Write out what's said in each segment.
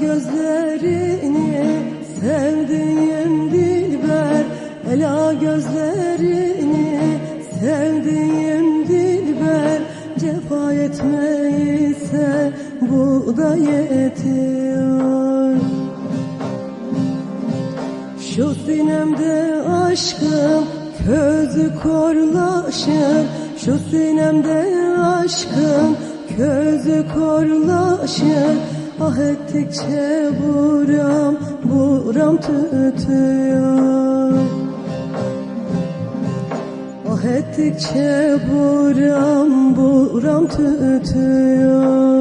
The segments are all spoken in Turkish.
gözlerini sevdiğim dilber Ela gözlerini sevdiğim dilber Cefa etmeyi ise bu da yetiyor. Şu sinemde aşkım közü korlaşır. Şu sinemde aşkım közü korlaşır. Ah ettikçe buram buram tütüyor. Ah ettikçe buram buram tütüyor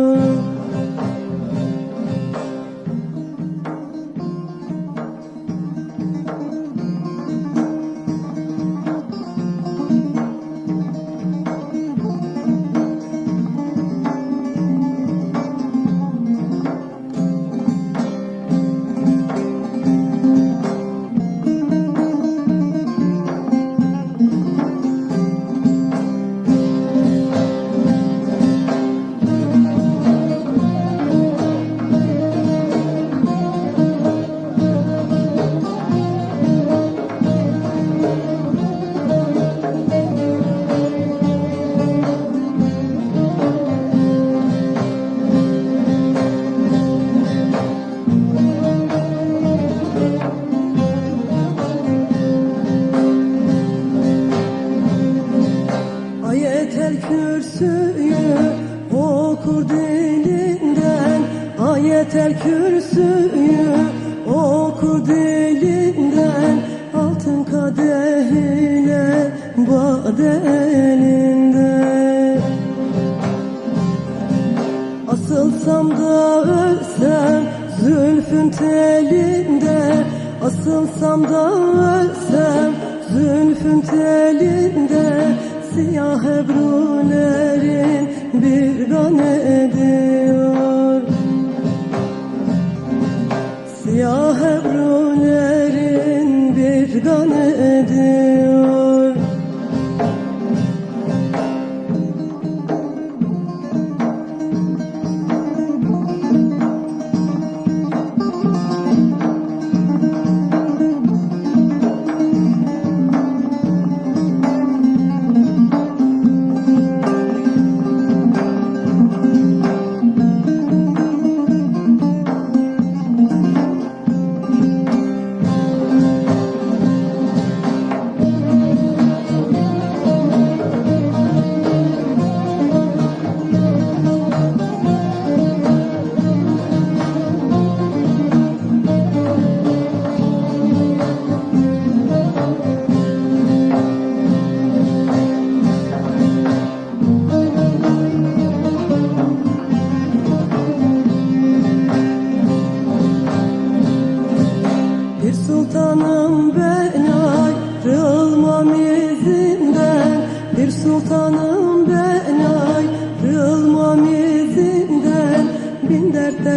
kürsüyü okur dilinden. Ayetel kürsüyü okur dilinden. Altın kadeh ile elinde. Asılsam da ölsem zülfün telinde. Asılsam da ölsem zülfün telinde Siyah ebrulerin bir gan ediyor Siyah ebrulerin bir gan ediyor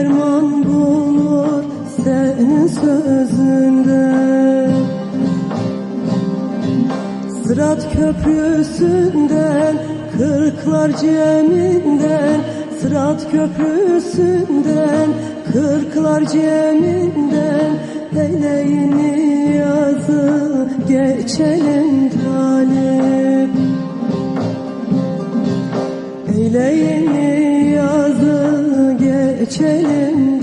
derman bulur senin sözünden Sırat köprüsünden Kırklar ceminden. Sırat köprüsünden Kırklar ceminden. Eyleyin yazı geçelim talip geçelim